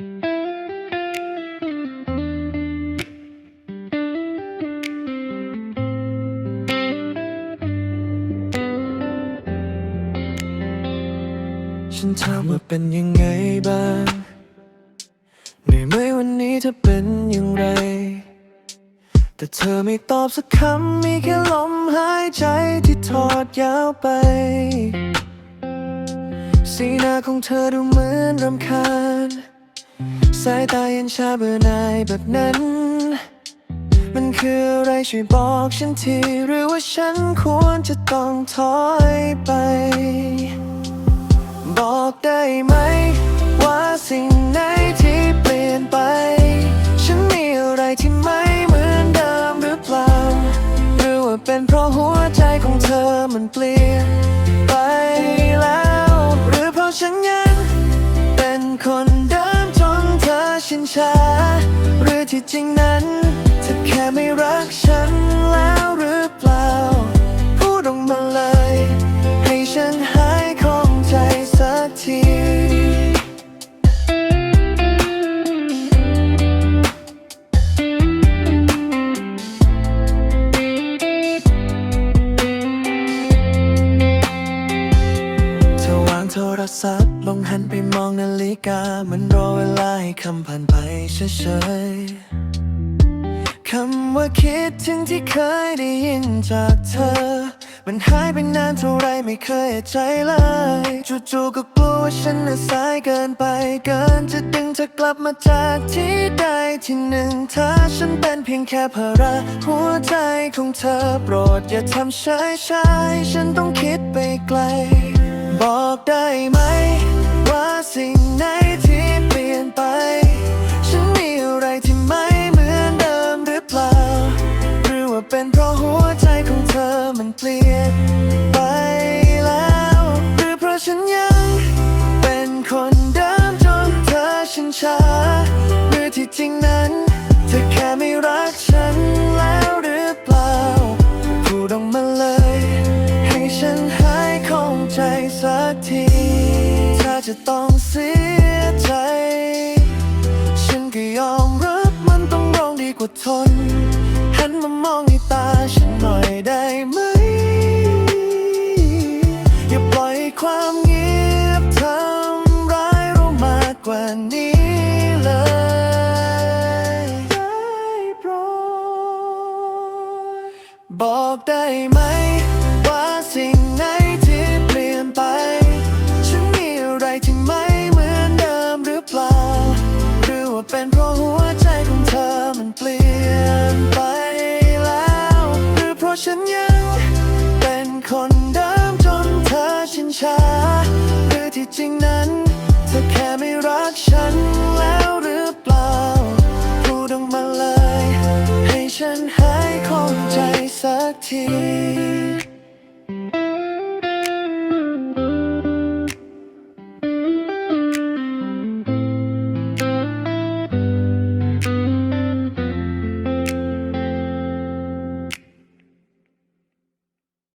ฉันถามว่าเป็นยังไงบ้างเหนื่อยไหมวันนี้เธอเป็นอย่างไร แต่เธอไม่ตอบสักคำ มีแค่ลมหายใจที่ทอดยาวไป สีหน้าของเธอดูเหมือนรำคาญ สายตาเย็นชาเบื่อหน่ายแบบนั้น มันคืออะไรช่วยบอกฉันทีหรือว่าฉันควรจะต้องถอยไป บอกได้ไหม ว่าสิ่งไหนที่เปลี่ยนไป ฉันมีอะไรที่ไม่ ชินชาหรือที่จริงนั้นเธอแค่ไม่รักฉันแล้วหรือเปล่า พูดออกมาเลย ให้ฉันหายของใจสักทีเธอวางโทรศัพท์ ลงหันไปมองนาฬิกา มันรอเวลาให้คำผ่านไปเฉยๆคำว่าคิดถึงที่เคยได้ยินจากเธอ มันหายไปนานเท่าไรไม่เคยใจเลยจู่ๆก็กลัวว่าฉันน่ะสายเกินไป เกินจะดึงเธอกลับมาจากที่ใดที่หนึ่งถ้าฉันเป็นเพียงแค่ภาระหัวใจของเธอโปรดอย่าทำช้าช้าๆฉันต้องคิดไปไกล จริงนั้น เธอแค่ไม่รักฉันแล้วหรือเปล่า พูดออกมาเลย ให้ฉันหายข้องใจสักที ถ้าจะต้องเสียใจ ฉันก็ยอมรับมันต้องร้องดีกว่าทน หันมามองในตาฉันหน่อยได้ไหม บอกได้ไหม ว่าสิ่งไหนที่เปลี่ยนไป ฉันมีอะไรที่ไม่เหมือนเดิมหรือเปล่า หรือว่าเป็นเพราะหัวใจของเธอมันเปลี่ยนไปแล้ว หรือเพราะฉันยังเป็นคนเดิมจนเธอชินชา หรือที่จริงนั้นเธอแค่ไม่รักฉันแล้วหรือเปล่า พูดออกมาเลย ให้ฉันหายข้องใจ สักที